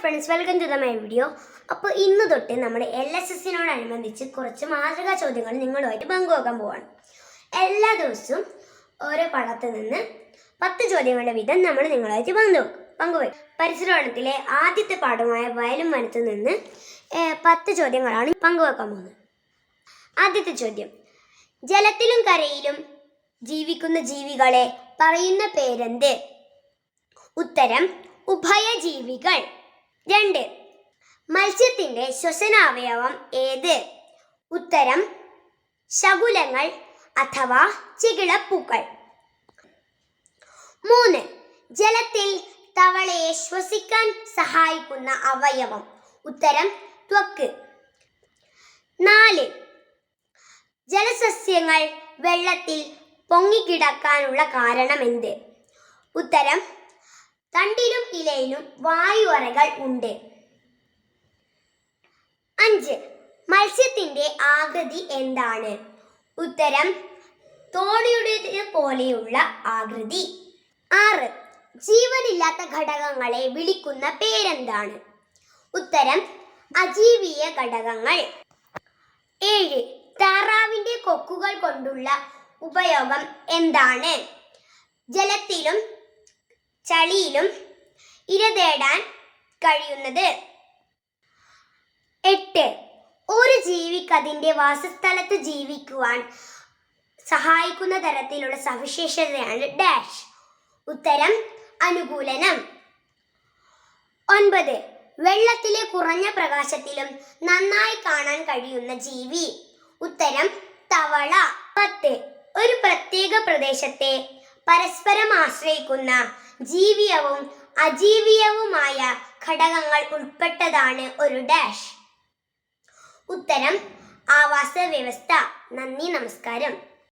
Friends welcome to the my video അപ്പോൾ ഇന്ന് തൊട്ട് നമ്മൾ എൽ എസ് എസിനോടനുബന്ധിച്ച് കുറച്ച് മാതൃകാ ചോദ്യങ്ങൾ നിങ്ങളുമായിട്ട് പങ്കുവെക്കാൻ പോവാണ്. എല്ലാ ദിവസവും ഓരോ പടത്തിൽ നിന്ന് പത്ത് ചോദ്യങ്ങളുടെ വീതം നമ്മൾ നിങ്ങളുമായിട്ട് പങ്കു പങ്കുവയ്ക്കും പരിസരപഠനത്തിലെ ആദ്യത്തെ പാഠമായ വയലും വനത്തിൽ നിന്ന് പത്ത് ചോദ്യങ്ങളാണ് പങ്കുവെക്കാൻ പോകുന്നത്. ആദ്യത്തെ ചോദ്യം. ജലത്തിലും കരയിലും ജീവിക്കുന്ന ജീവികളെ പറയുന്ന പേരെന്ത്? ഉത്തരം ഉഭയജീവികൾ. രണ്ട്. മത്സ്യത്തിന്റെ ശ്വസനാവയവം ഏത്? ഉത്തരം ശകുലങ്ങൾ അഥവാ ചികിളപ്പൂക്കൾ. മൂന്ന്. ജലത്തിൽ തവളയെ ശ്വസിക്കാൻ സഹായിക്കുന്ന അവയവം. ഉത്തരം ത്വക്ക്. നാല്. ജലസസ്യങ്ങൾ വെള്ളത്തിൽ പൊങ്ങിക്കിടക്കാനുള്ള കാരണമെന്ത്? ഉത്തരം തണ്ടിലും ഇലയിലും വായുവറകൾ ഉണ്ട്. അഞ്ച്. മത്സ്യത്തിന്റെ ആകൃതി എന്താണ്? ഉത്തരം തോണിയുടെ പോലെയുള്ള ആകൃതി. ആറ്. ജീവനില്ലാത്ത ഘടകങ്ങളെ വിളിക്കുന്ന പേരെന്താണ്? ഉത്തരം അജീവീയ ഘടകങ്ങൾ. ഏഴ്. താറാവിന്റെ കൊക്കുകൾ കൊണ്ടുള്ള ഉപയോഗം എന്താണ്? ജലത്തിലും ചളിയിലും ഇര തേടാൻ കഴിയുന്നത്. എട്ട്. ഒരു ജീവിക്ക് അതിന്റെ വാസസ്ഥലത്ത് ജീവിക്കുവാൻ സഹായിക്കുന്ന തരത്തിലുള്ള സവിശേഷതയാണ് ഡാഷ്. ഉത്തരം അനുകൂലനം. ഒൻപത്. വെള്ളത്തിലെ കുറഞ്ഞ പ്രകാശത്തിലും നന്നായി കാണാൻ കഴിയുന്ന ജീവി. ഉത്തരം തവള. പത്ത്. ഒരു പ്രത്യേക പ്രദേശത്തെ പരസ്പരം ആശ്രയിക്കുന്ന ജീവിയവും അജീവിയവുമായ ഘടകങ്ങൾ ഉൾപ്പെട്ടതാണ് ഒരു ഡാഷ്. ഉത്തരം ആവാസ വ്യവസ്ഥ നന്ദി നമസ്കാരം.